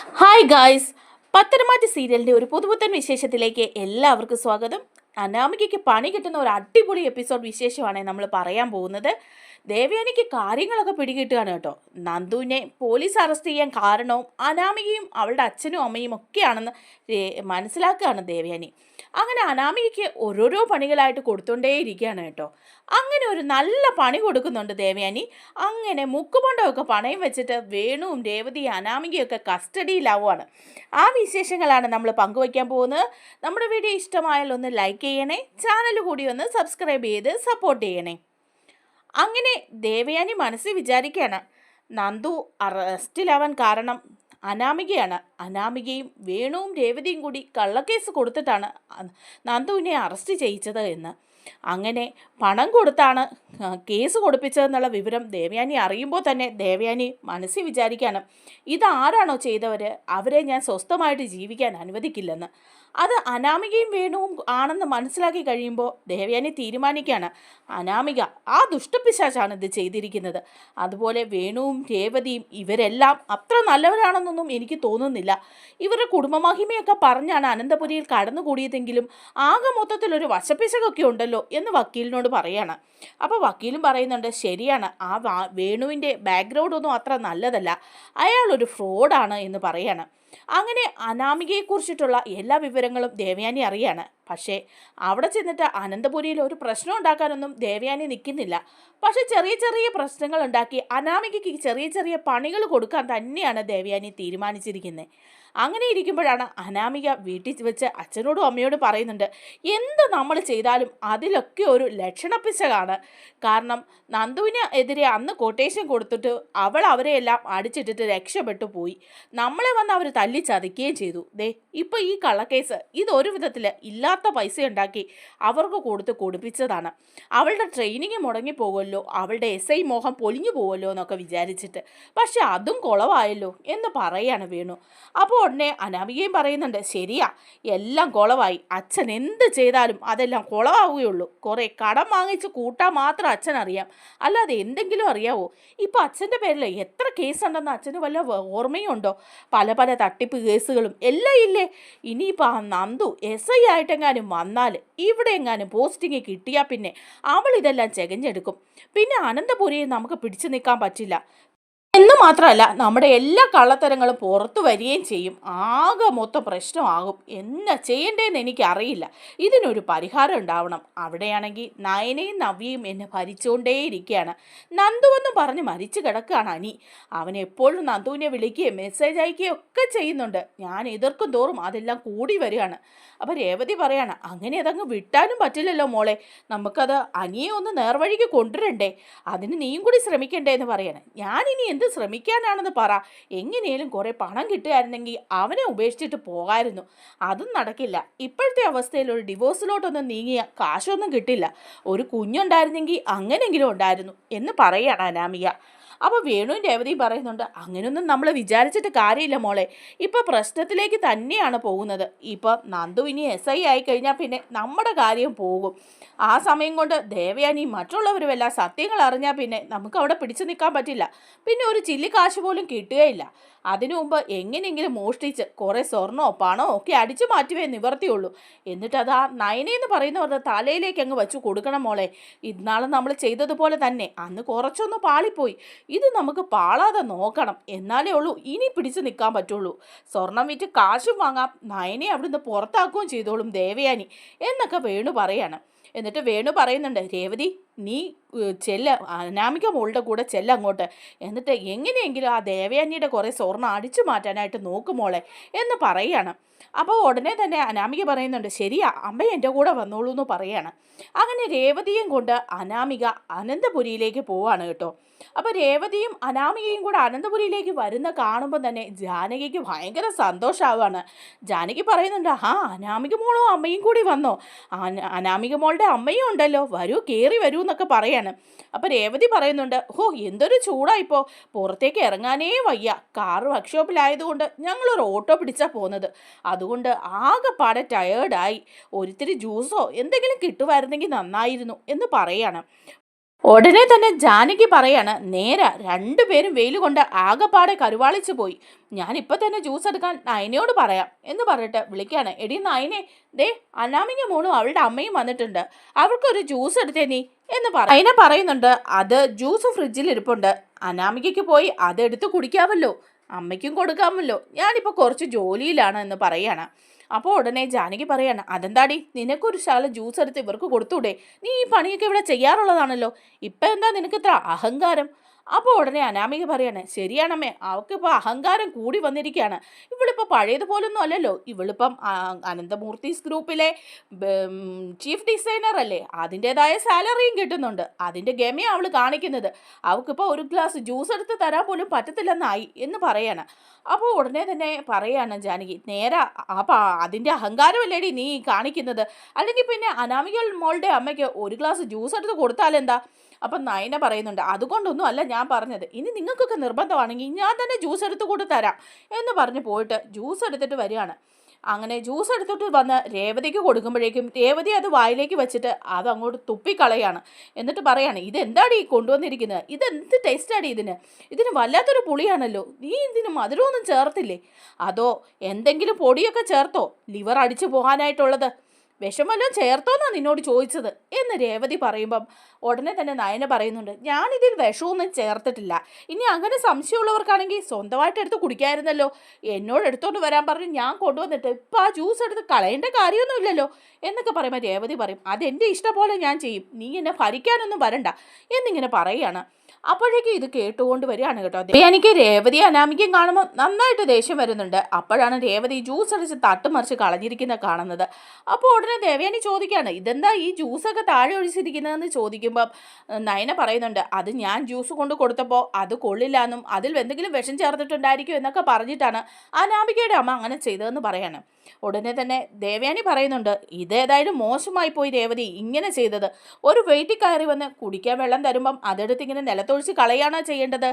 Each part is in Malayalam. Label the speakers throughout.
Speaker 1: ഹായ് ഗായ്സ് പത്തനംമാറ്റ സീരിയലിന്റെ ഒരു പുതുപുത്തൻ വിശേഷത്തിലേക്ക് എല്ലാവർക്കും സ്വാഗതം. അനാമികയ്ക്ക് പണി കിട്ടുന്ന ഒരു അടിപൊളി എപ്പിസോഡ് വിശേഷമാണ് നമ്മൾ പറയാൻ പോകുന്നത്. ദേവയാനിക്ക് കാര്യങ്ങളൊക്കെ പിടികിട്ടുകയാണ് കേട്ടോ. നന്ദുവിനെ പോലീസ് അറസ്റ്റ് ചെയ്യാൻ കാരണവും അനാമികയും അവളുടെ അച്ഛനും അമ്മയും ഒക്കെയാണെന്ന് മനസ്സിലാക്കുകയാണ് ദേവയാനി. അങ്ങനെ അനാമികയ്ക്ക് ഓരോരോ പണികളായിട്ട് കൊടുത്തോണ്ടേയിരിക്കുകയാണ് കേട്ടോ. അങ്ങനെ ഒരു നല്ല പണി കൊടുക്കുന്നുണ്ട് ദേവയാനി. അങ്ങനെ മുക്കുകൊണ്ടൊക്കെ പണയം വെച്ചിട്ട് വേണുവും രേവതിയും അനാമികയൊക്കെ കസ്റ്റഡിയിലാവുകയാണ് ആ വിശേഷങ്ങളാണ് നമ്മൾ പങ്കുവയ്ക്കാൻ പോകുന്നത്. നമ്മുടെ വീഡിയോ ഇഷ്ടമായാൽ ഒന്ന് ലൈക്ക് ചെയ്യണേ ചാനൽ കൂടി ഒന്ന് സബ്സ്ക്രൈബ് ചെയ്ത് സപ്പോർട്ട് ചെയ്യണേ. അങ്ങനെ ദേവയാനി മനസ്സ് വിചാരിക്കുകയാണ് നന്ദു അറസ്റ്റിലാവാൻ കാരണം അനാമികയാണ്. അനാമികയും വേണുവും രേവതിയും കൂടി കള്ളക്കേസ് കൊടുത്തിട്ടാണ് നന്ദുവിനെ അറസ്റ്റ് ചെയ്യിച്ചത് എന്ന്. അങ്ങനെ പണം കൊടുത്താണ് കേസ് കൊടുപ്പിച്ചതെന്നുള്ള വിവരം ദേവയാനി അറിയുമ്പോൾ തന്നെ ദേവയാനി മനസ്സിൽ വിചാരിക്കാണ് ഇതാരാണോ ചെയ്തവർ അവരെ ഞാൻ സ്വസ്ഥമായിട്ട് ജീവിക്കാൻ അനുവദിക്കില്ലെന്ന്. അത് അനാമികയും വേണുവും ആണെന്ന് മനസ്സിലാക്കി കഴിയുമ്പോൾ ദേവയാനി തീരുമാനിക്കുകയാണ്. അനാമിക ആ ദുഷ്ടപിശാചാണ് ഇത് ചെയ്തിരിക്കുന്നത്. അതുപോലെ വേണുവും രേവതിയും ഇവരെല്ലാം അത്ര നല്ലവരാണെന്നൊന്നും എനിക്ക് തോന്നുന്നില്ല. ഇവരുടെ കുടുംബമഹിമയൊക്കെ പറഞ്ഞാണ് അനന്തപുരിയിൽ കടന്നുകൂടിയതെങ്കിലും ആകെ മൊത്തത്തിൽ ഒരു വശപ്പിശകൊക്കെ ഉണ്ടല്ലോ എന്ന് വക്കീലിനോട് പറയാണ്. അപ്പോൾ വക്കീലും പറയുന്നുണ്ട് ശരിയാണ്. ആ വേണുവിന്റെ ബാക്ക്ഗ്രൗണ്ട് ഒന്നും അത്ര നല്ലതല്ല. അയാളൊരു ഫ്രോഡാണ് എന്ന് പറയാണ്. അങ്ങനെ അനാമികയെക്കുറിച്ചിട്ടുള്ള എല്ലാ വിവരങ്ങളും ദേവയാനി അറിയാണ്. പക്ഷേ അവിടെ ചെന്നിട്ട് അനന്തപുരിയിൽ ഒരു പ്രശ്നം ഉണ്ടാക്കാനൊന്നും ദേവയാനി നിൽക്കുന്നില്ല. പക്ഷേ ചെറിയ ചെറിയ പ്രശ്നങ്ങൾ ഉണ്ടാക്കി അനാമികയ്ക്ക് ചെറിയ ചെറിയ പണികൾ കൊടുക്കാൻ തന്നെയാണ് ദേവയാനി തീരുമാനിച്ചിരിക്കുന്നത് അങ്ങനെ ഇരിക്കുമ്പോഴാണ് അനാമിക വീട്ടിൽ വെച്ച് അച്ഛനോടും അമ്മയോടും പറയുന്നുണ്ട് എന്ത് നമ്മൾ ചെയ്താലും അതിലൊക്കെ ഒരു ലക്ഷണപ്പിശകാണ്. കാരണം നന്ദുവിന് എതിരെ അന്ന് കൊട്ടേഷൻ കൊടുത്തിട്ട് അവൾ അവരെയെല്ലാം അടിച്ചിട്ടിട്ട് രക്ഷപ്പെട്ടു പോയി. നമ്മളെ വന്ന് അവർ തല്ലി ചതിക്കുകയും ചെയ്തു. ദേ ഇപ്പോൾ ഈ കള്ളക്കേസ് ഇതൊരു വിധത്തിൽ ഇല്ലാത്ത പൈസ ഉണ്ടാക്കി അവർക്ക് കൊടുത്ത് കൊടുപ്പിച്ചതാണ്. അവളുടെ ട്രെയിനിങ് മുടങ്ങിപ്പോകുമല്ലോ അവളുടെ എസ് ഐ മോഹം പൊലിഞ്ഞു പോകുമല്ലോ എന്നൊക്കെ വിചാരിച്ചിട്ട്. പക്ഷെ അതും കുളവായല്ലോ എന്ന് പറയാണ് വേണു. അപ്പോൾ ഉടനെ അനാമികയും പറയുന്നുണ്ട് ശരിയാ എല്ലാം കുളവായി. അച്ഛൻ എന്ത് ചെയ്താലും അതെല്ലാം കുളമാവുകയുള്ളൂ കുറേ കടം വാങ്ങിച്ച് കൂട്ടാൻ മാത്രം അച്ഛൻ അറിയാം. അല്ലാതെ എന്തെങ്കിലും അറിയാവോ? ഇപ്പോൾ അച്ഛന്റെ പേരിൽ എത്ര കേസുണ്ടെന്ന് അച്ഛന് വല്ല ഓർമ്മയും ഓർമ്മയുണ്ടോ? പല പല തട്ടിപ്പ് കേസുകളും എല്ലാം ഇല്ലേ? ഇനിയിപ്പോൾ ആ നന്ദു എസ് ഐ ആയിട്ടെങ്ങാനും വന്നാൽ ഇവിടെ എങ്ങാനും പോസ്റ്റിംഗ് കിട്ടിയാൽ പിന്നെ അവൾ ഇതെല്ലാം ചെകഞ്ഞെടുക്കും. പിന്നെ അനന്തപുരിയെ നമുക്ക് പിടിച്ചു നിൽക്കാൻ പറ്റില്ല. എന്ന് മാത്രമല്ല നമ്മുടെ എല്ലാ കള്ളത്തരങ്ങളും പുറത്തു വരികയും ചെയ്യും. ആകെ മൊത്തം പ്രശ്നമാകും. എന്നാ ചെയ്യണ്ടേന്ന് എനിക്കറിയില്ല. ഇതിനൊരു പരിഹാരം ഉണ്ടാവണം. അവിടെയാണെങ്കിൽ നയനയും നവ്യയും എന്നെ ഭരിച്ചുകൊണ്ടേയിരിക്കുകയാണ് നന്ദു നന്ദുവെന്നും പറഞ്ഞ് മരിച്ചു കിടക്കുകയാണ് അനി. അവൻ എപ്പോഴും നന്ദുവിനെ വിളിക്കുകയും മെസ്സേജ് അയക്കുകയും ഒക്കെ ചെയ്യുന്നുണ്ട്. ഞാൻ എതിർക്കും തോറും അതെല്ലാം കൂടി വരികയാണ്. അപ്പോൾ രേവതി പറയാണ് അങ്ങനെ അതങ്ങ് വിട്ടാനും പറ്റില്ലല്ലോ മോളെ. നമുക്കത് അനിയെ ഒന്ന് നേർവഴിക്ക് കൊണ്ടുവരണ്ടേ? അതിന് നീയും കൂടി ശ്രമിക്കണ്ടേ എന്ന് പറയണേ ഞാനിനി എന്ത് ശ്രമിക്കാനാണെന്ന് പറ. എങ്ങനെയും കുറേ പണം കിട്ടുകയായിരുന്നെങ്കിൽ അവനെ ഉപേക്ഷിച്ചിട്ട് പോകായിരുന്നു. അതും നടക്കില്ല. ഇപ്പോഴത്തെ അവസ്ഥയിൽ ഒരു ഡിവോഴ്സിലോട്ടൊന്നും നീങ്ങിയ കാശൊന്നും കിട്ടില്ല. ഒരു കുഞ്ഞുണ്ടായിരുന്നെങ്കിൽ അങ്ങനെയെങ്കിലും ഉണ്ടായിരുന്നു എന്ന് പറയുകയാണ് അനാമിക. അപ്പോൾ വേണുവും രേവതിയും പറയുന്നുണ്ട് അങ്ങനെയൊന്നും നമ്മൾ വിചാരിച്ചിട്ട് കാര്യമില്ല മോളെ. ഇപ്പോൾ പ്രശ്നത്തിലേക്ക് തന്നെയാണ് പോകുന്നത്. ഇപ്പോൾ നന്ദു ഇനി എസ് ഐ ആയി കഴിഞ്ഞാൽ പിന്നെ നമ്മുടെ കാര്യം പോകും. ആ സമയം കൊണ്ട് ദേവയാനി മറ്റുള്ളവരുമെല്ലാം സത്യങ്ങൾ അറിഞ്ഞാൽ പിന്നെ നമുക്ക് അവിടെ പിടിച്ചു നിൽക്കാൻ പറ്റില്ല. പിന്നെ ഒരു ചില്ലിക്കാശ് പോലും കിട്ടുകയില്ല. അതിനു മുമ്പ് എങ്ങനെയെങ്കിലും മോഷ്ടിച്ച് കുറേ സ്വർണമോ പണമോ ഒക്കെ അടിച്ചു മാറ്റുവേ നിവർത്തിയുള്ളൂ. എന്നിട്ട് അത് ആ നയനെന്ന് പറയുന്നവരുടെ തലയിലേക്ക് അങ്ങ് വെച്ചു കൊടുക്കണം മോളെ. ഇന്നാളെ നമ്മൾ ചെയ്തതുപോലെ തന്നെ. അന്ന് കുറച്ചൊന്ന് പാളിപ്പോയി. ഇത് നമുക്ക് പാളാതെ നോക്കണം. എന്നാലേ ഉള്ളൂ ഇനി പിടിച്ചു നിൽക്കാൻ പറ്റുള്ളൂ. സ്വർണം വിറ്റ് കാശും വാങ്ങാം. നയനെ അവിടുന്ന് പുറത്താക്കുകയും ചെയ്തോളും ദേവയാനി. എന്നൊക്കെ വേണു പറയാണ്. എന്നിട്ട് വേണു പറയുന്നുണ്ട് രേവതി നീ ചെല്ല അനാമിക മോളുടെ കൂടെ ചെല്ല അങ്ങോട്ട്. എന്നിട്ട് എങ്ങനെയെങ്കിലും ആ ദേവയാനിയുടെ കുറേ സ്വർണം അടിച്ചു മാറ്റാനായിട്ട് നോക്കുമോളെ എന്ന് പറയാണ്. അപ്പോൾ ഉടനെ തന്നെ അനാമിക പറയുന്നുണ്ട് ശരിയാ അമ്മ എന്റെ കൂടെ വന്നോളൂ എന്ന് പറയാണ്. അങ്ങനെ രേവതിയും കൊണ്ട് അനാമിക അനന്തപുരിയിലേക്ക് പോവാണ് കേട്ടോ. അപ്പോൾ രേവതിയും അനാമികയും കൂടെ അനന്തപുരിയിലേക്ക് വരുന്ന കാണുമ്പോൾ തന്നെ ജാനകിക്ക് ഭയങ്കര സന്തോഷമാവാണ് ജാനകി പറയുന്നുണ്ട് ആ അനാമിക മോളും അമ്മയും കൂടി വന്നോ. അന- അനാമിക മോളുടെ അമ്മയും ഉണ്ടല്ലോ. വരൂ കയറി വരൂ എന്നൊക്കെ പറയാണ്. അപ്പോൾ രേവതി പറയുന്നുണ്ട് ഹോ എന്തൊരു ചൂടായിപ്പോൾ പുറത്തേക്ക് ഇറങ്ങാനേ വയ്യ. കാർ വർക്ക്ഷോപ്പിലായതുകൊണ്ട് ഞങ്ങളൊരു ഓട്ടോ പിടിച്ചാൽ പോകുന്നത് അതുകൊണ്ട് ആകെപ്പാടെ ടയേർഡായി ഒരിത്തിരി ജ്യൂസോ എന്തെങ്കിലും കിട്ടുമായിരുന്നെങ്കിൽ നന്നായിരുന്നു എന്ന് പറയാണ്. ഉടനെ തന്നെ ജാനകി പറയാണ് നേരെ രണ്ടുപേരും വെയിൽ കൊണ്ട് ആകെപ്പാടെ കരുവാളിച്ചു പോയി. ഇപ്പൊ തന്നെ ജ്യൂസ് എടുക്കാൻ നയനയോട് പറയാം എന്ന് പറഞ്ഞിട്ട് വിളിക്കാണ് എടി നയനെ ദേ അനാമിക മോളും അവളുടെ അമ്മയും വന്നിട്ടുണ്ട്. അവർക്കൊരു ജ്യൂസ് എടുത്തേ നീ എന്ന് പറ നയന പറയുന്നുണ്ട് അത് ജ്യൂസ് ഫ്രിഡ്ജിൽ ഇരിപ്പുണ്ട്. അനാമികയ്ക്ക് പോയി അത് എടുത്ത് കുടിക്കാമല്ലോ. അമ്മയ്ക്കും കൊടുക്കാമല്ലോ. ഞാനിപ്പോൾ കുറച്ച് ജോലിയിലാണ് എന്ന് പറയാണ്. അപ്പോൾ ഉടനെ ജാനകി പറയാണ് അതെന്താടി? നിനക്കൊരു ശാല ജ്യൂസ് എടുത്ത് ഇവർക്ക് കൊടുത്തൂടെ? നീ ഈ പണിയൊക്കെ ഇവിടെ ചെയ്യാറുള്ളതാണല്ലോ. ഇപ്പം എന്താ നിനക്ക് ഇത്ര അഹങ്കാരം? അപ്പോൾ ഉടനെ അനാമിക പറയാണ് ശരിയാണമ്മേ അവൾക്കിപ്പോൾ അഹങ്കാരം കൂടി വന്നിരിക്കുകയാണ്. ഇവളിപ്പോൾ പഴയതുപോലൊന്നും അല്ലല്ലോ. ഇവളിപ്പം അനന്തമൂർത്തിസ് ഗ്രൂപ്പിലെ ചീഫ് ഡിസൈനർ അല്ലേ അതിന്റേതായ സാലറിയും കിട്ടുന്നുണ്ട്. അതിന്റെ ഗമയാണ് അവൾ കാണിക്കുന്നത്. അവൾക്കിപ്പോൾ ഒരു ഗ്ലാസ് ജ്യൂസ് എടുത്ത് തരാൻ പോലും പറ്റത്തില്ലെന്നായി എന്ന് പറയാണ്. അപ്പോൾ ഉടനെ തന്നെ പറയാണ് ജാനകി നേരെ അപ്പം അതിന്റെ അഹങ്കാരമല്ലേടി നീ കാണിക്കുന്നത്. അല്ലെങ്കിൽ പിന്നെ അനാമികൾ മോളുടെ അമ്മയ്ക്ക് ഒരു ഗ്ലാസ് ജ്യൂസ് എടുത്ത് കൊടുത്താലെന്താ? അപ്പം നയന പറയുന്നുണ്ട് അതുകൊണ്ടൊന്നും അല്ല ഞാൻ പറഞ്ഞത്. ഇനി നിങ്ങൾക്കൊക്കെ നിർബന്ധമാണെങ്കിൽ ഞാൻ തന്നെ ജ്യൂസ് എടുത്ത് കൊണ്ട് തരാം. എന്ന് പറഞ്ഞ് പോയിട്ട് ജ്യൂസ് എടുത്തിട്ട് വരികയാണ്. അങ്ങനെ ജ്യൂസ് എടുത്തിട്ട് വന്ന് രേവതിക്ക് കൊടുക്കുമ്പോഴേക്കും രേവതി അത് വായിലേക്ക് വെച്ചിട്ട് അത് അങ്ങോട്ട് തുപ്പിക്കളയാണ്. എന്നിട്ട് പറയാണ് ഈ കൊണ്ടുവന്നിരിക്കുന്നത്? ഇതെന്ത് ടേസ്റ്റാടി ഇതിന്? ഇതിന് വല്ലാത്തൊരു പുളിയാണല്ലോ. നീ ഇതിന് മധുരമൊന്നും ചേർത്തില്ലേ? അതോ എന്തെങ്കിലും പൊടിയൊക്കെ ചേർത്തോ? ലിവർ അടിച്ചു പോകാനായിട്ടുള്ളത്. വിഷം വല്ലതും ചേർത്തോന്നാ നിന്നോട് ചോദിച്ചത് എന്ന് രേവതി പറയുമ്പം ഉടനെ തന്നെ നയന പറയുന്നുണ്ട് ഞാനിതിൽ വിഷമൊന്നും ചേർത്തിട്ടില്ല. ഇനി അങ്ങനെ സംശയമുള്ളവർക്കാണെങ്കിൽ സ്വന്തമായിട്ട് എടുത്ത് കുടിക്കായിരുന്നല്ലോ. എന്നോട് എടുത്തോണ്ട് വരാൻ പറഞ്ഞ് ഞാൻ കൊണ്ടുവന്നിട്ട് ഇപ്പം ആ ജ്യൂസ് എടുത്ത് കളയേണ്ട കാര്യമൊന്നുമില്ലല്ലോ. എന്നൊക്കെ പറയുമ്പോൾ രേവതി പറയും അതെന്റെ ഇഷ്ടം പോലെ ഞാൻ ചെയ്യും. നീ എന്നെ ഭരിക്കാനൊന്നും വരണ്ട. എന്നിങ്ങനെ പറയുകയാണ്. അപ്പോഴേക്കും ഇത് കേട്ടുകൊണ്ട് വരികയാണ് കേട്ടോ എനിക്ക് രേവതി അനാമിക്കും കാണുമ്പോൾ നന്നായിട്ട് ദേഷ്യം വരുന്നുണ്ട്. അപ്പോഴാണ് രേവതി ജ്യൂസ് അടിച്ച് തട്ടുമറിച്ച് കളഞ്ഞിരിക്കുന്ന കാണുന്നത്. അപ്പോൾ ഉടനെ ദേവയാനി ചോദിക്കുകയാണ് ഇതെന്താ ഈ ജ്യൂസൊക്കെ താഴെ ഒഴിച്ചിരിക്കുന്നതെന്ന് ചോദിക്കുമ്പോൾ നയന പറയുന്നുണ്ട് അത് ഞാൻ ജ്യൂസ് കൊണ്ട് കൊടുത്തപ്പോൾ അത് കൊള്ളില്ല എന്നും അതിൽ എന്തെങ്കിലും വിഷം ചേർത്തിട്ടുണ്ടായിരിക്കും എന്നൊക്കെ പറഞ്ഞിട്ടാണ് അനാമികയുടെ അമ്മ അങ്ങനെ ചെയ്തതെന്ന് പറയാണ്. ഉടനെ തന്നെ ദേവയാനി പറയുന്നുണ്ട് ഇതേതായാലും മോശമായി പോയി രേവതി ഇങ്ങനെ ചെയ്തത്. ഒരു വെയിറ്റ് കയറി വന്ന് കുടിക്കാൻ വെള്ളം തരുമ്പം അതെടുത്ത് ഇങ്ങനെ നിലത്തൊഴിച്ച് കളയാണോ ചെയ്യേണ്ടത്.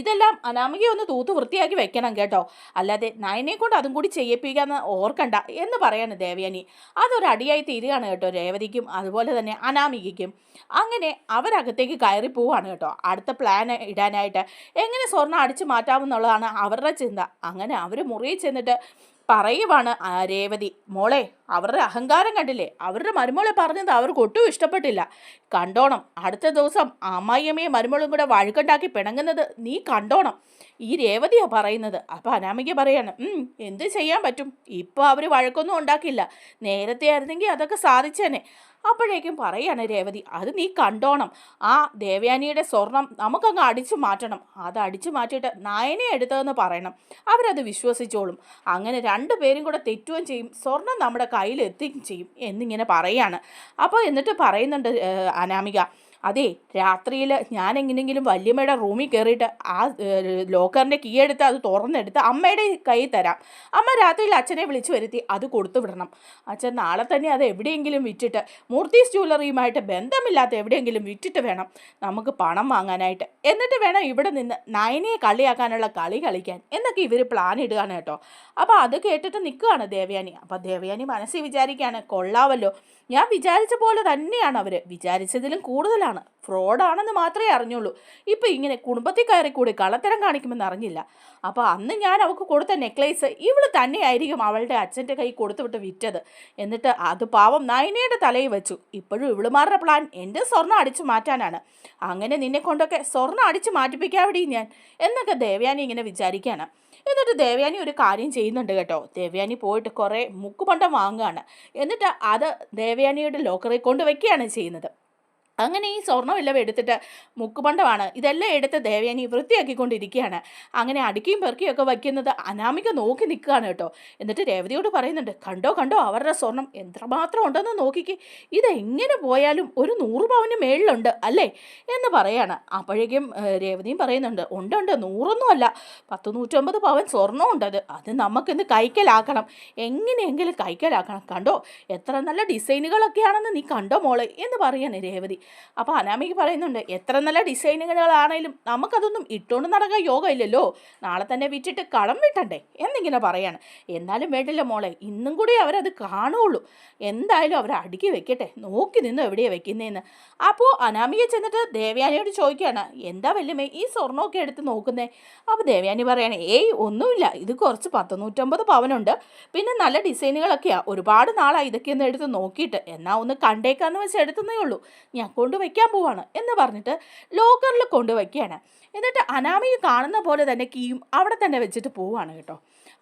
Speaker 1: ഇതെല്ലാം അനാമിക ഒന്ന് തൂത്ത് വൃത്തിയാക്കി വെക്കണം കേട്ടോ. അല്ലാതെ നയനെ കൊണ്ട് അതും കൂടി ചെയ്യിപ്പിക്കാന്ന് ഓർക്കണ്ട എന്ന് പറയാണ് ദേവയാനി. അതൊരു അടിയായി തീരുകയാണ് കേട്ടോ രേവതിക്കും അതുപോലെ തന്നെ അനാമികയ്ക്കും. അങ്ങനെ അവരകത്തേക്ക് കയറി പോവാണ് കേട്ടോ. അടുത്ത പ്ലാൻ ഇടാനായിട്ട്. എങ്ങനെ സ്വർണം അടിച്ചു മാറ്റാമെന്നുള്ളതാണ് അവരുടെ ചിന്ത. അങ്ങനെ അവർ മുറിയിൽ ചെന്നിട്ട് പറയുവാണ് രേവതി. മോളെ അവരുടെ അഹങ്കാരം കണ്ടില്ലേ? അവരുടെ മരുമോളെ പറഞ്ഞത് അവർക്ക് ഒട്ടും ഇഷ്ടപ്പെട്ടില്ല. കണ്ടോണം അടുത്ത ദിവസം അമ്മായിയമ്മയും മരുമോളും കൂടെ വഴുക്കുണ്ടാക്കി പിണങ്ങുന്നത് നീ കണ്ടോണം. ഈ രേവതിയാണ് പറയുന്നത്. അപ്പോൾ അനാമിക പറയാണ് "ഉം, എന്ത് ചെയ്യാൻ പറ്റും? ഇപ്പോൾ അവർ വഴക്കൊന്നും ഉണ്ടാക്കില്ല. നേരത്തെ ആയിരുന്നെങ്കിൽ അതൊക്കെ സാധിച്ചേനെ. അപ്പോഴേക്കും പറയാണ് രേവതി അത് നീ കണ്ടോണം. ആ ദേവയാനിയുടെ സ്വർണം നമുക്കങ്ങ് അടിച്ചു മാറ്റണം. അത് അടിച്ചു മാറ്റിയിട്ട് നയനെ എടുത്തതെന്ന് പറയണം. അവരത് വിശ്വസിച്ചോളും. അങ്ങനെ രണ്ടു പേരും കൂടെ തെറ്റുകയും ചെയ്യും. സ്വർണം നമ്മുടെ കയ്യിൽ എത്തുകയും ചെയ്യും എന്നിങ്ങനെ പറയാണ്. അപ്പോൾ എന്നിട്ട് പറയുന്നുണ്ട് അനാമിക അതെ രാത്രിയിൽ ഞാൻ എങ്ങനെയെങ്കിലും വല്യമ്മയുടെ റൂമിൽ കയറിയിട്ട് ആ ലോക്കറിന്റെ കീ എടുത്ത് അത് തുറന്നെടുത്ത് അമ്മയുടെ കൈ തരാം. അമ്മ രാത്രിയിൽ അച്ഛനെ വിളിച്ചു വരുത്തി അത് കൊടുത്തു വിടണം. അച്ഛൻ നാളെ തന്നെ അത് എവിടെയെങ്കിലും വിറ്റിട്ട് മൂർത്തീസ് ജ്വല്ലറിയുമായിട്ട് ബന്ധമില്ലാത്ത എവിടെയെങ്കിലും വിറ്റിട്ട് വേണം നമുക്ക് പണം വാങ്ങാനായിട്ട്. എന്നിട്ട് വേണം ഇവിടെ നിന്ന് നയനയെ കളിയാക്കാനുള്ള കളി കളിക്കാൻ. എന്നൊക്കെ ഇവർ പ്ലാൻ ഇടുകയാണ് കേട്ടോ. അപ്പോൾ അത് കേട്ടിട്ട് നിൽക്കുകയാണ് ദേവയാനി. അപ്പോൾ ദേവയാനി മനസ്സിൽ വിചാരിക്കുകയാണ് കൊള്ളാവല്ലോ. ഞാൻ വിചാരിച്ച പോലെ തന്നെയാണ് അവർ വിചാരിച്ചതിലും കൂടുതലാണ്. ഫ്രോഡാണെന്ന് മാത്രമേ അറിഞ്ഞുള്ളൂ. ഇപ്പം ഇങ്ങനെ കുടുംബത്തിൽ കയറി കൂടി കള്ളത്തരം കാണിക്കുമെന്ന് അറിഞ്ഞില്ല. അപ്പോൾ അന്ന് ഞാൻ അവൾക്ക് കൊടുത്ത നെക്ലേസ് ഇവൾ തന്നെയായിരിക്കും അവളുടെ അച്ഛന്റെ കൈ കൊടുത്തുവിട്ട് വിറ്റത്. എന്നിട്ട് അത് പാവം നയനയുടെ തലയിൽ വെച്ചു. ഇപ്പോഴും ഇവളുമാരുടെ പ്ലാൻ എന്റെ സ്വർണം അടിച്ചു മാറ്റാനാണ്. അങ്ങനെ നിന്നെ കൊണ്ടൊക്കെ സ്വർണം അടിച്ചു മാറ്റിപ്പിക്കാവിടി ഞാൻ. എന്നൊക്കെ ദേവയാനി ഇങ്ങനെ വിചാരിക്കുകയാണ് എന്നിട്ട് ദേവയാനി ഒരു കാര്യം ചെയ്യുന്നുണ്ട് കേട്ടോ. ദേവയാനി പോയിട്ട് കുറേ മുക്കുപണ്ടം വാങ്ങുകയാണ്. എന്നിട്ട് അത് ദേവയാനിയുടെ ലോക്കറിൽ കൊണ്ട് വെക്കുകയാണ് ചെയ്യുന്നത്. അങ്ങനെ ഈ സ്വർണമെല്ലാം എടുത്തിട്ട് മുക്കുപണ്ടമാണ്. ഇതെല്ലാം എടുത്ത് ദേവയാനി വൃത്തിയാക്കിക്കൊണ്ടിരിക്കുകയാണ്. അങ്ങനെ അടുക്കിയും പെറുക്കിയും ഒക്കെ വയ്ക്കുന്നത് അനാമിക നോക്കി നിൽക്കുകയാണ് കേട്ടോ. എന്നിട്ട് രേവതിയോട് പറയുന്നുണ്ട് കണ്ടോ കണ്ടോ അവരുടെ സ്വർണം എത്രമാത്രം ഉണ്ടെന്ന് നോക്കിക്ക്. ഇതെങ്ങനെ പോയാലും ഒരു നൂറ് പവന് മേളിലുണ്ട് അല്ലേ? എന്ന് പറയാണ്. അപ്പോഴേക്കും രേവതിയും പറയുന്നുണ്ട് ഉണ്ട് ഉണ്ട് നൂറൊന്നുമല്ല പത്ത് നൂറ്റമ്പത് പവൻ സ്വർണം ഉണ്ട് അത്. അത് നമുക്കിന്ന് കൈക്കലാക്കണം. എങ്ങനെയെങ്കിലും കൈക്കലാക്കണം. കണ്ടോ എത്ര നല്ല ഡിസൈനുകളൊക്കെയാണെന്ന് നീ കണ്ടോ മോളെ? എന്ന് പറയാണ് രേവതി. അപ്പോൾ അനാമിക പറയുന്നുണ്ട് എത്ര നല്ല ഡിസൈനുകളാണേലും നമുക്കതൊന്നും ഇട്ടുകൊണ്ട് നടക്കാൻ യോഗമില്ലല്ലോ നാളെ തന്നെ വിറ്റിട്ട് കളം വിട്ടണ്ടേ? എന്നിങ്ങനെ പറയാണ്. എന്നാലും വേണ്ടില്ല മോളെ ഇന്നും കൂടി അവരത് കാണുള്ളൂ. എന്തായാലും അവർ അടുക്കി വെക്കട്ടെ. നോക്കി നിന്ന് എവിടെയാണ് വെക്കുന്നതെന്ന് അപ്പോൾ അനാമിക ചെന്നിട്ട് ദേവയാനിയോട് ചോദിക്കുകയാണ് എന്താ വല്യമ്മേ ഈ സ്വർണമൊക്കെ എടുത്ത് നോക്കുന്നേ? അപ്പോൾ ദേവയാനി പറയാണ് ഏയ് ഒന്നുമില്ല. ഇത് കുറച്ച് പത്ത് നൂറ്റമ്പത് പവനുണ്ട്. പിന്നെ നല്ല ഡിസൈനുകളൊക്കെയാണ് ഒരുപാട് നാളായി ഇതൊക്കെ ഒന്ന് എടുത്ത് നോക്കിയിട്ട്. എന്നാൽ ഒന്ന് കണ്ടേക്കാന്ന് വെച്ച് എടുത്തതേ ഉള്ളൂ. ഞാൻ കൊണ്ടുവയ്ക്കാൻ പോവാണ് എന്ന് പറഞ്ഞിട്ട് ലോക്കറിൽ കൊണ്ടുവയ്ക്കുകയാണ്. എന്നിട്ട് അനാമിക കാണുന്ന പോലെ തന്നെ കീയും അവിടെ തന്നെ വെച്ചിട്ട് പോവാണ് കേട്ടോ.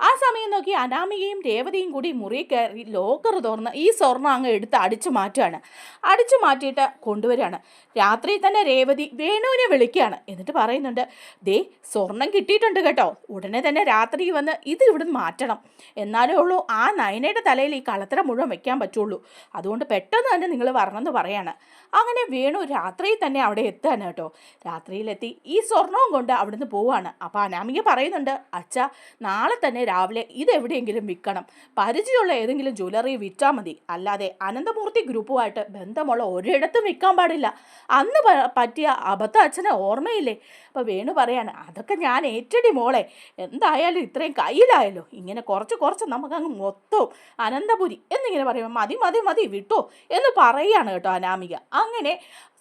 Speaker 1: ആ സമയം നോക്കി അനാമികയും രേവതിയും കൂടി മുറി കയറി ലോക്കർ തുറന്ന് ഈ സ്വർണം അങ്ങ് എടുത്ത് അടിച്ചു മാറ്റുകയാണ്. അടിച്ചു മാറ്റിയിട്ട് കൊണ്ടുവരികയാണ്. രാത്രി തന്നെ രേവതി വേണുവിനെ വിളിക്കുകയാണ്. എന്നിട്ട് പറയുന്നുണ്ട് ദേ സ്വർണം കിട്ടിയിട്ടുണ്ട് കേട്ടോ. ഉടനെ തന്നെ രാത്രി വന്ന് ഇത് ഇവിടുന്ന് മാറ്റണം. എന്നാലേ ഉള്ളൂ ആ നയനയുടെ തലയിൽ ഈ കളത്തര മുഴുവൻ വെക്കാൻ പറ്റുള്ളൂ. അതുകൊണ്ട് പെട്ടെന്ന് തന്നെ നിങ്ങൾ വരണമെന്ന് പറയാണ്. അങ്ങനെ വേണു രാത്രി തന്നെ അവിടെ എത്തുകയാണ് കേട്ടോ. രാത്രിയിലെത്തി ഈ സ്വർണവും കൊണ്ട് അവിടുന്ന് പോവാണ് അപ്പോൾ അനാമിക പറയുന്നുണ്ട് അച്ഛ നാളെ തന്നെ രാവിലെ ഇതെവിടെയെങ്കിലും വിൽക്കണം. പരിചയമുള്ള ഏതെങ്കിലും ജ്വല്ലറി വിറ്റാൽ മതി. അല്ലാതെ അനന്തമൂർത്തി ഗ്രൂപ്പുമായിട്ട് ബന്ധമുള്ള ഒരിടത്തും വിൽക്കാൻ പാടില്ല. അന്ന് പറ്റിയ അബദ്ധ അച്ഛനെ ഓർമ്മയില്ലേ? അപ്പോൾ വേണു പറയാണ് അതൊക്കെ ഞാൻ ഏറ്റടി മോളെ. എന്തായാലും ഇത്രയും കയ്യിലായല്ലോ. ഇങ്ങനെ കുറച്ച് കുറച്ച് നമുക്കങ്ങ് മൊത്തവും അനന്തപുരി എന്നിങ്ങനെ പറയുമ്പോൾ മതി മതി മതി വിട്ടോ എന്ന് പറയുകയാണ് കേട്ടോ അനാമിക. അങ്ങനെ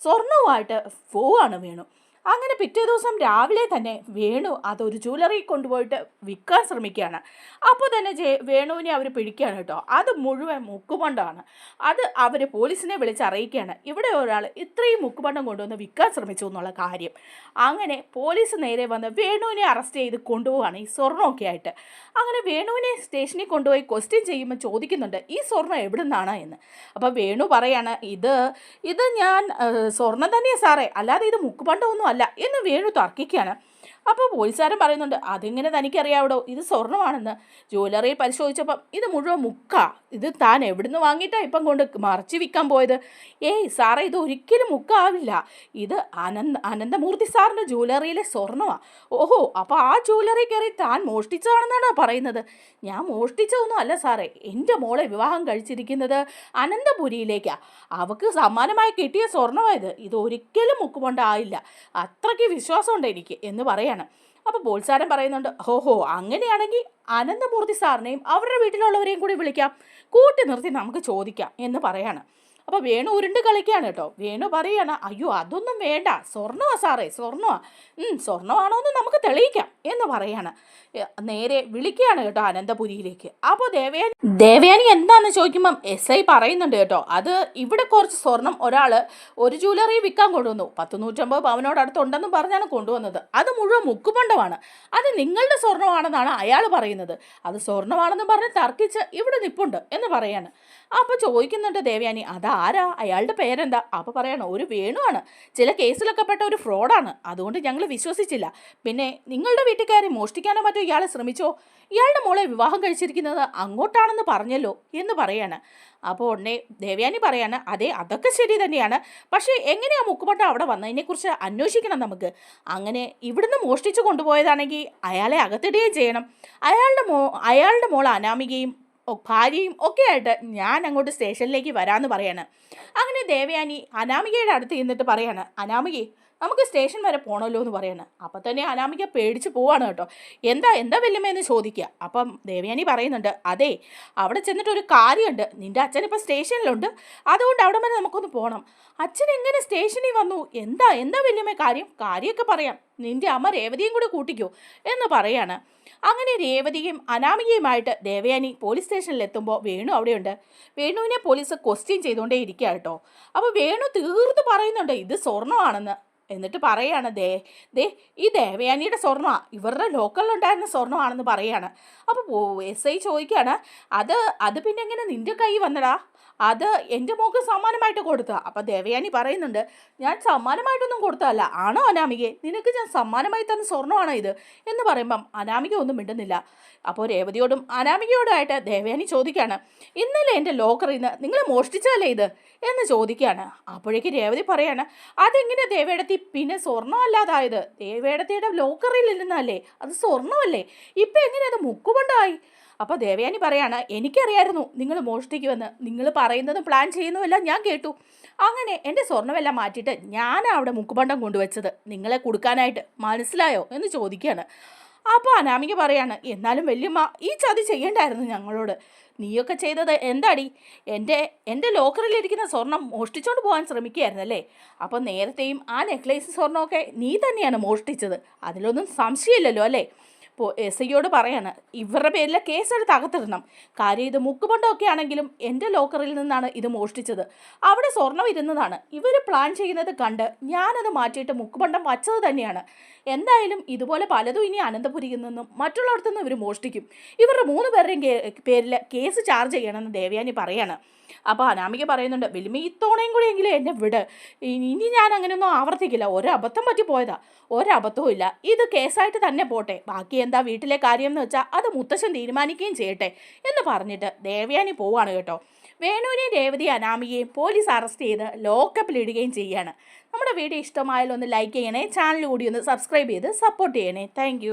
Speaker 1: സ്വർണവുമായിട്ട് പോവാണ് വേണു. അങ്ങനെ പിറ്റേ ദിവസം രാവിലെ തന്നെ വേണു അതൊരു ജ്വല്ലറി കൊണ്ടുപോയിട്ട് വിൽക്കാൻ ശ്രമിക്കുകയാണ്. അപ്പോൾ തന്നെ ജെ വേണുവിനെ അവർ പിടിക്കുകയാണ് കേട്ടോ. അത് മുഴുവൻ മുക്കുപണ്ടാണ് അത് അവർ പോലീസിനെ വിളിച്ച് അറിയിക്കുകയാണ്. ഇവിടെ ഒരാൾ ഇത്രയും മുക്കുപണ്ടം കൊണ്ടുവന്ന് വിൽക്കാൻ ശ്രമിച്ചു എന്നുള്ള കാര്യം. അങ്ങനെ പോലീസ് നേരെ വന്ന് വേണുവിനെ അറസ്റ്റ് ചെയ്ത് കൊണ്ടുപോവാണ് ഈ സ്വർണമൊക്കെ ആയിട്ട്. അങ്ങനെ വേണുവിനെ സ്റ്റേഷനിൽ കൊണ്ടുപോയി ക്വസ്റ്റ്യൻ ചെയ്യുമ്പോൾ ചോദിക്കുന്നുണ്ട് ഈ സ്വർണം എവിടെ നിന്നാണ് എന്ന്? അപ്പോൾ വേണു പറയാണ് ഇത് ഇത് ഞാൻ സ്വർണം തന്നെയാണ് സാറേ. അല്ലാതെ ഇത് മുക്കുപണ്ടമൊന്നും അല്ല എന്ന് വേണു തർക്കിക്കുകയാണ് അപ്പോൾ പോലീസുകാരൻ പറയുന്നുണ്ട് അതെങ്ങനെ തനിക്കറിയാവിടോ? ഇത് സ്വർണമാണെന്ന് ജ്വല്ലറിയിൽ പരിശോധിച്ചപ്പം ഇത് മുഴുവൻ മുക്ക. ഇത് താൻ എവിടുന്ന് വാങ്ങിയിട്ടാണ് ഇപ്പം കൊണ്ട് മറച്ച് വിൽക്കാൻ പോയത്? ഏയ് സാറേ ഇത് ഒരിക്കലും മുക്കാവില്ല. ഇത് അനന്ത അനന്തമൂർത്തി സാറിന്റെ ജ്വല്ലറിയിലെ സ്വർണമാണ് ഓഹോ അപ്പോൾ ആ ജ്വല്ലറി കയറി താൻ മോഷ്ടിച്ചതാണെന്നാണോ പറയുന്നത്? ഞാൻ മോഷ്ടിച്ചതൊന്നും അല്ല സാറേ. എന്റെ മോളെ വിവാഹം കഴിച്ചിരിക്കുന്നത് അനന്തപുരിയിലേക്കാണ് അവക്ക് സമ്മാനമായി കിട്ടിയ സ്വർണമായത് ഇത്. ഒരിക്കലും മുക്കുകൊണ്ടായില്ല അത്രയ്ക്ക് വിശ്വാസമുണ്ട് എനിക്ക് എന്ന് പറയാണ് അപ്പോൾ ബോൾസാരൻ പറയുന്നുണ്ട് ഹോ ഹോ അങ്ങനെയാണെങ്കിൽ അനന്തമൂർത്തി സാറിനെയും അവരുടെ വീട്ടിലുള്ളവരെയും കൂടി വിളിക്കാം. കൂട്ടി നിർത്തി നമുക്ക് ചോദിക്കാം എന്ന് പറയാണ്. അപ്പോൾ വേണു ഉരുണ്ട് കളിക്കുകയാണ് കേട്ടോ. വേണു പറയുകയാണ് അയ്യോ അതൊന്നും വേണ്ട. സ്വർണമാണ് സാറേ സ്വർണമാ ഉം, സ്വർണമാണോ എന്ന് നമുക്ക് തെളിയിക്കാം. എന്ന് പറയാണ്. നേരെ വിളിക്കുകയാണ് കേട്ടോ അനന്തപുരിയിലേക്ക്. അപ്പോൾ ദേവയാനി ദേവയാനി എന്താണെന്ന് ചോദിക്കുമ്പം എസ് ഐ പറയുന്നുണ്ട് കേട്ടോ. അത് ഇവിടെ കുറച്ച് സ്വർണം ഒരാൾ ഒരു ജ്വല്ലറി വിൽക്കാൻ കൊണ്ടുവന്നു. പത്ത് നൂറ്റമ്പത് പവനോട് അടുത്തുണ്ടെന്ന് പറഞ്ഞാണ് കൊണ്ടുവന്നത്. അത് മുഴുവൻ മുക്കുപണ്ടമാണ്. അത് നിങ്ങളുടെ സ്വർണമാണെന്നാണ് അയാൾ പറയുന്നത്. അത് സ്വർണമാണെന്ന് പറഞ്ഞ് തർക്കിച്ച് ഇവിടെ നിപ്പുണ്ട് എന്ന് പറയാണ്. അപ്പോൾ ചോദിക്കുന്നുണ്ട് ദേവയാനി അതാരാ അയാളുടെ പേരെന്താ? അപ്പോൾ പറയണം ഒരു വേണുവാണ് ചില കേസിലൊക്കെ പെട്ട ഒരു ഫ്രോഡാണ്. അതുകൊണ്ട് ഞങ്ങൾ വിശ്വസിച്ചില്ല. പിന്നെ നിങ്ങളുടെ വീട്ടിൽ കയറി മോഷ്ടിക്കാനോ മറ്റോ ഇയാളെ ശ്രമിച്ചോ? ഇയാളുടെ മോളെ വിവാഹം കഴിച്ചിരിക്കുന്നത് അങ്ങോട്ടാണെന്ന് പറഞ്ഞല്ലോ എന്ന് പറയാണ്. അപ്പോൾ ഉടനെ ദേവയാനി പറയാണ് അതെ അതൊക്കെ ശരി തന്നെയാണ്. പക്ഷേ എങ്ങനെയാ മുക്കുപട്ട അവിടെ വന്നതിനെക്കുറിച്ച് അന്വേഷിക്കണം നമുക്ക്? അങ്ങനെ ഇവിടുന്ന് മോഷ്ടിച്ചു കൊണ്ടുപോയതാണെങ്കിൽ അയാളെ അകത്തിടുകയും ചെയ്യണം. അയാളുടെ മോ അയാളുടെ മോൾ അനാമികയും ഭാര്യയും ഒക്കെ ആയിട്ട് ഞാൻ അങ്ങോട്ട് സ്റ്റേഷനിലേക്ക് വരാമെന്ന് പറയാണ്. അങ്ങനെ ദേവയാനി അനാമികയുടെ അടുത്ത് ചെന്നിട്ട് പറയാണ് അനാമികയെ നമുക്ക് സ്റ്റേഷൻ വരെ പോകണമല്ലോ എന്ന് പറയാണ്. അപ്പം തന്നെ അനാമിക പേടിച്ച് പോവാണ് കേട്ടോ. എന്താ എന്താ വല്യമ്മയെന്ന് ചോദിക്കുക അപ്പം ദേവയാനി പറയുന്നുണ്ട് അതെ അവിടെ ചെന്നിട്ട് ഒരു കാര്യമുണ്ട്. നിന്റെ അച്ഛൻ ഇപ്പം സ്റ്റേഷനിലുണ്ട്. അതുകൊണ്ട് അവിടെ വരെ നമുക്കൊന്ന് പോകണം അച്ഛൻ എങ്ങനെ സ്റ്റേഷനിൽ വന്നു? എന്താ എന്താ വല്യമ്മ കാര്യം? കാര്യമൊക്കെ പറയാം. നിന്റെ അമ്മ രേവതിയും കൂടെ കൂട്ടിക്കോ എന്ന് പറയാണ്. അങ്ങനെ രേവതിയും അനാമികയുമായിട്ട് ദേവയാനി പോലീസ് സ്റ്റേഷനിൽ എത്തുമ്പോൾ വേണു അവിടെയുണ്ട്. വേണുവിനെ പോലീസ് ക്വസ്റ്റ്യൻ ചെയ്തുകൊണ്ടേ ഇരിക്കുക കേട്ടോ. അപ്പോൾ വേണു തീർത്ത് പറയുന്നുണ്ട് ഇത് സ്വർണമാണെന്ന്. എന്നിട്ട് പറയാണ് ദേ ദേ ഈ ദേവയാനിയുടെ സ്വർണമാണ് ഇവരുടെ ലോക്കലിലുണ്ടായിരുന്ന സ്വർണമാണെന്ന് പറയാണ്. അപ്പോൾ എസ് ഐ ചോദിക്കുകയാണ് അത് അത് പിന്നെ എങ്ങനെ നിന്റെ കൈ വന്നടാ? അത് എന്റെ മോക്ക് സമ്മാനമായിട്ട് കൊടുത്ത. അപ്പം ദേവയാനി പറയുന്നുണ്ട് ഞാൻ സമ്മാനമായിട്ടൊന്നും കൊടുത്തതല്ല. ആണോ അനാമികയെ? നിനക്ക് ഞാൻ സമ്മാനമായി തന്ന സ്വർണമാണോ ഇത്? എന്ന് പറയുമ്പം അനാമിക ഒന്നും മിണ്ടുന്നില്ല. അപ്പോൾ രേവതിയോടും അനാമികയോടുമായിട്ട് ദേവയാനി ചോദിക്കുകയാണ് ഇന്നലെ എന്റെ ലോക്കറിൽ നിന്ന് നിങ്ങൾ മോഷ്ടിച്ചതല്ലേ ഇത്? എന്ന് ചോദിക്കുകയാണ്. അപ്പോഴേക്ക് രേവതി പറയാണ് അതെങ്ങനെ ദേവേടത്തി പിന്നെ സ്വർണമല്ലാതായത് ദേവേടത്തിയുടെ ലോക്കറിൽ ഇരുന്നല്ലേ അത് സ്വർണമല്ലേ ഇപ്പം എങ്ങനെ അത് മുക്കുകൊണ്ടായി അപ്പോൾ ദേവയാനി പറയാണ് എനിക്കറിയായിരുന്നു നിങ്ങൾ മോഷ്ടിക്കുമെന്ന്. നിങ്ങൾ പറയുന്നതും പ്ലാൻ ചെയ്യുന്നതുമെല്ലാം ഞാൻ കേട്ടു. അങ്ങനെ എന്റെ സ്വർണമെല്ലാം മാറ്റിയിട്ട് ഞാനാണ് അവിടെ മുക്കുപണ്ടം കൊണ്ടുവച്ചത്. നിങ്ങളെ കൊടുക്കാനായിട്ട് മനസ്സിലായോ? എന്ന് ചോദിക്കുകയാണ്. അപ്പോൾ അനാമിക പറയാണ് എന്നാലും വല്യമ്മ ഈ ചതി ചെയ്യണ്ടായിരുന്നു ഞങ്ങളോട്. നീയൊക്കെ ചെയ്തത് എന്താടി? എന്റെ എന്റെ ലോക്കറിലിരിക്കുന്ന സ്വർണം മോഷ്ടിച്ചുകൊണ്ട് പോകാൻ ശ്രമിക്കുകയായിരുന്നല്ലേ? അപ്പോൾ നേരത്തെയും ആ നെക്ലേസ് സ്വർണമൊക്കെ നീ തന്നെയാണ് മോഷ്ടിച്ചത്. അതിലൊന്നും സംശയമില്ലല്ലോ അല്ലേ? എസ് ഐയോട് പറയാണ് ഇവരുടെ പേരിൽ കേസെടുത്ത് അകത്തിടണം. കാര്യം ഇത് മുക്കുപണ്ടമൊക്കെ ആണെങ്കിലും എന്റെ ലോക്കറിൽ നിന്നാണ് ഇത് മോഷ്ടിച്ചത്. അവിടെ സ്വർണം ഇരുന്നതാണ്. ഇവർ പ്ലാൻ ചെയ്യുന്നത് കണ്ട് ഞാനത് മാറ്റിയിട്ട് മുക്കുപണ്ടം വച്ചത് തന്നെയാണ്. എന്തായാലും ഇതുപോലെ പലതും ഇനി അനന്തപുരിയിൽ നിന്നും മറ്റുള്ളവർത്തു നിന്നും ഇവർ മോഷ്ടിക്കും. ഇവരുടെ മൂന്ന് പേരുടെയും പേരിൽ കേസ് ചാർജ് ചെയ്യണമെന്ന് ദേവയാനി പറയാണ്. അപ്പോൾ അനാമിക പറയുന്നുണ്ട് വലിയ കൂടി എങ്കിലും എന്നെ വിട്. ഇനി ഞാൻ അങ്ങനെയൊന്നും ആവർത്തിക്കില്ല. ഒരബദ്ധം പറ്റി പോയതാ. ഒരബദ്ധവും ഇല്ല. ഇത് കേസായിട്ട് തന്നെ പോട്ടെ. ബാക്കി എന്താ വീട്ടിലെ കാര്യം എന്ന് വെച്ചാൽ അത് മുത്തശ്ശൻ തീരുമാനിക്കുകയും ചെയ്യട്ടെ എന്ന് പറഞ്ഞിട്ട് ദേവയാനി പോവാണ് കേട്ടോ. വേണുവിനെയും രേവതി അനാമിയെയും പോലീസ് അറസ്റ്റ് ചെയ്ത് ലോക്കപ്പിലിടുകയും ചെയ്യുകയാണ് നമ്മുടെ വീഡിയോ ഇഷ്ടമായാലും ഒന്ന് ലൈക്ക് ചെയ്യണേ ചാനൽ കൂടി ഒന്ന് സബ്സ്ക്രൈബ് ചെയ്ത് സപ്പോർട്ട് ചെയ്യണേ. താങ്ക്